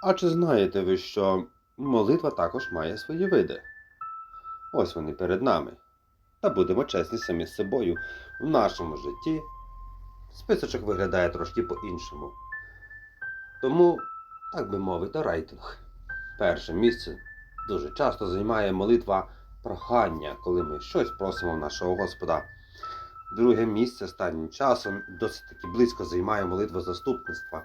А чи знаєте ви, що молитва також має свої види? Ось вони перед нами. Та будемо чесні самі з собою. В нашому житті списочок виглядає трошки по-іншому. Тому, так би мовити, рейтинг. Перше місце дуже часто займає молитва прохання, коли ми щось просимо нашого Господа. Друге місце останнім часом досить таки близько займає молитва заступництва.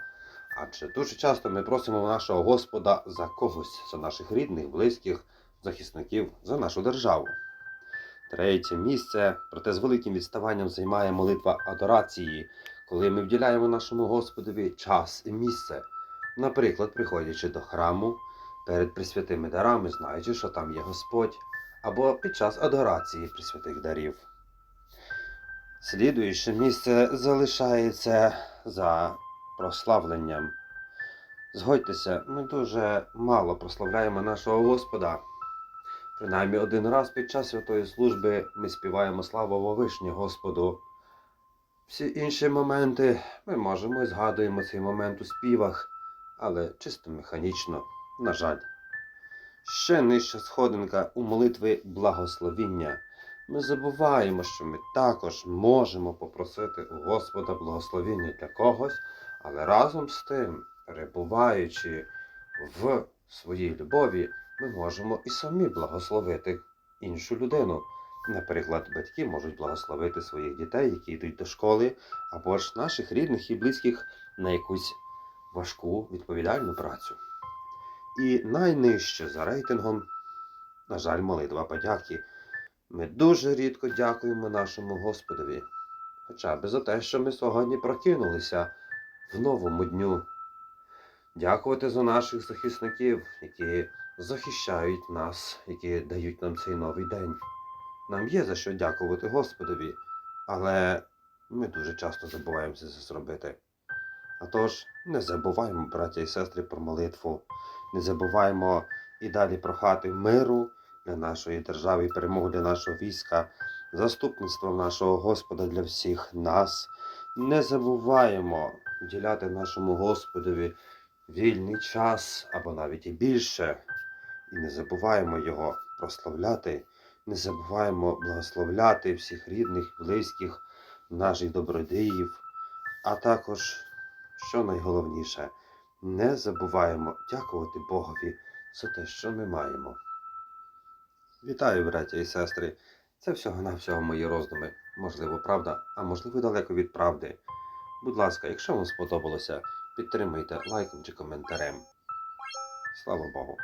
Адже дуже часто ми просимо нашого Господа за когось, за наших рідних, близьких, захисників, за нашу державу. Третє місце, проте з великим відставанням займає молитва адорації, коли ми вділяємо нашому Господові час і місце. Наприклад, приходячи до храму перед присвятими дарами, знаючи, що там є Господь, або під час адорації присвятих дарів. Слідуюче місце залишається за прославленням. Згодьтеся, ми дуже мало прославляємо нашого Господа. Принаймні один раз під час святої служби ми співаємо слава Вовишнє Господу. Всі інші моменти ми можемо і згадуємо цей момент у співах, але чисто механічно, на жаль. Ще нижча сходинка у молитви благословіння. Ми забуваємо, що ми також можемо попросити у Господа благословіння для когось, але разом з тим, перебуваючи в своїй любові, ми можемо і самі благословити іншу людину. Наприклад, батьки можуть благословити своїх дітей, які йдуть до школи, або ж наших рідних і близьких на якусь важку відповідальну працю. І найнижче за рейтингом, на жаль, молитва подяки. Ми дуже рідко дякуємо нашому Господові, хоча б за те, що ми сьогодні прокинулися новому дню. Дякувати за наших захисників, які захищають нас, які дають нам цей новий день. Нам є за що дякувати Господові, але ми дуже часто забуваємося це зробити. А тож, не забуваємо, браття і сестри, про молитву, не забуваємо і далі прохати миру для нашої держави, перемоги для нашого війська, заступництво нашого Господа для всіх нас. Не забуваємо вділяти нашому Господові вільний час або навіть і більше. І не забуваємо його прославляти, не забуваємо благословляти всіх рідних, близьких, наших добродіїв, а також, що найголовніше, не забуваємо дякувати Богові за те, що ми маємо. Вітаю, браття і сестри! Це всього-навсього мої роздуми. Можливо, правда, а можливо, далеко від правди. Будь ласка, якщо вам сподобалося, підтримайте лайком чи коментарем. Слава Богу!